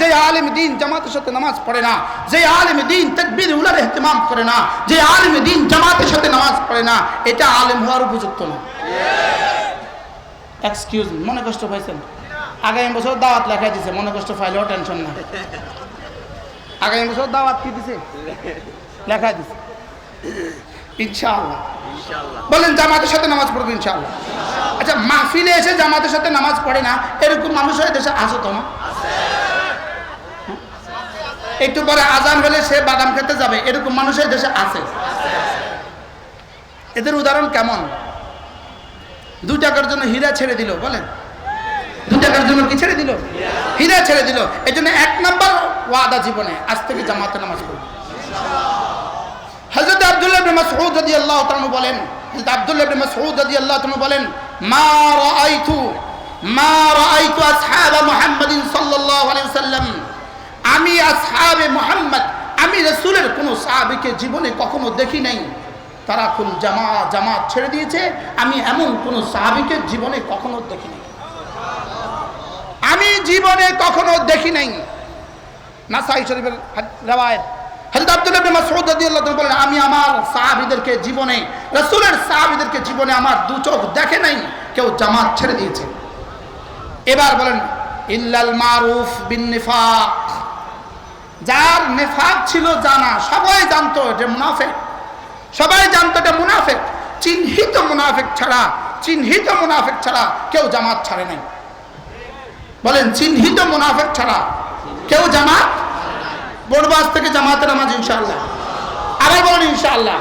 যে আলিম দিন জামাতের সাথে নামাজ পড়ে না যে আলিম দিন তকবির উলার ইহতিমাম করে না যে আলিম দিন জামাতের সাথে নামাজ পড়ে না এটা আলিম হওয়ার উপযুক্ত না। এক্সকিউজ মনে কষ্ট পাইছেন? আগামী বছর দাওয়াত লেখা দিছে মনে কষ্ট পাইলেও টেনশন না আগামী বছর দাওয়াত কি দিছে? লেখা দিছে। ইনশাআল্লাহ। বলেন জামাতের সাথে নামাজ পড়ব ইনশাআল্লাহ। আচ্ছা মাহফিলে এসে জামাতের সাথে নামাজ পড়ে না এরকম মানুষ হয় দেশে আসো তো না একটু পরে আজান হলে সে বাদাম খেতে যাবে। এরকম মানুষের দেশে আছে। এদের উদাহরণ কেমন? দু টাকার জন্য হীরা ছেড়ে দিল, বলেন। দু টাকার জন্য কি ছেড়ে দিল? হীরা ছেড়ে দিল। এই জন্য এক নম্বর ওয়াদা জীবনে, আজ থেকে জামাতে নামাজ পড়বে আব্দুল্লাহ ইবনে মাসউদ রাদিয়াল্লাহু তাআলা বলেন, হযরত আব্দুল্লাহ ইবনে মাসউদ রাদিয়াল্লাহু তাআলা বলেন, মা রাআইতু মা রাআইতু আসহাব মুহাম্মাদিন আসহাবে মুহাম্মদ। আমি রাসূলের কোনো সাহাবীকে জীবনে কখনো দেখি নাই। তারা কোন জামা, জামাত ছেড়ে দিয়েছে। আমি এমন কোন সাহাবীকে জীবনে কখনো দেখি নাই। আমি জীবনে কখনো দেখি নাই। নাসাই শরীফের রেওয়ায়ত। হযরত আব্দুল্লাহ ইবনে মাসউদ রাদিয়াল্লাহু আমি আমার সাহাবীদেরকে জীবনে, রাসূলের সাহাবীদেরকে জীবনে আমার দু চোখ দেখে নাই। কেউ জামাত ছেড়ে দিয়েছে। এবার বলেন, ইল্লাল মারুফ বিন নেফাক ছিল জানা। সবাই জানতো যে মুনাফেক। সবাই জানতো যে মুনাফেক। চিহ্নিত মুনাফেক ছাড়া, চিহ্নিত মুনাফেক ছাড়া কেউ জামাত ছাড়ে নাই। বলেন, চিহ্নিত মুনাফেক ছাড়া কেউ জামাত? বড়বাস থেকে জামাতের নামাজ ইনশাআল্লাহ। আবার বলেন ইনশাআল্লাহ।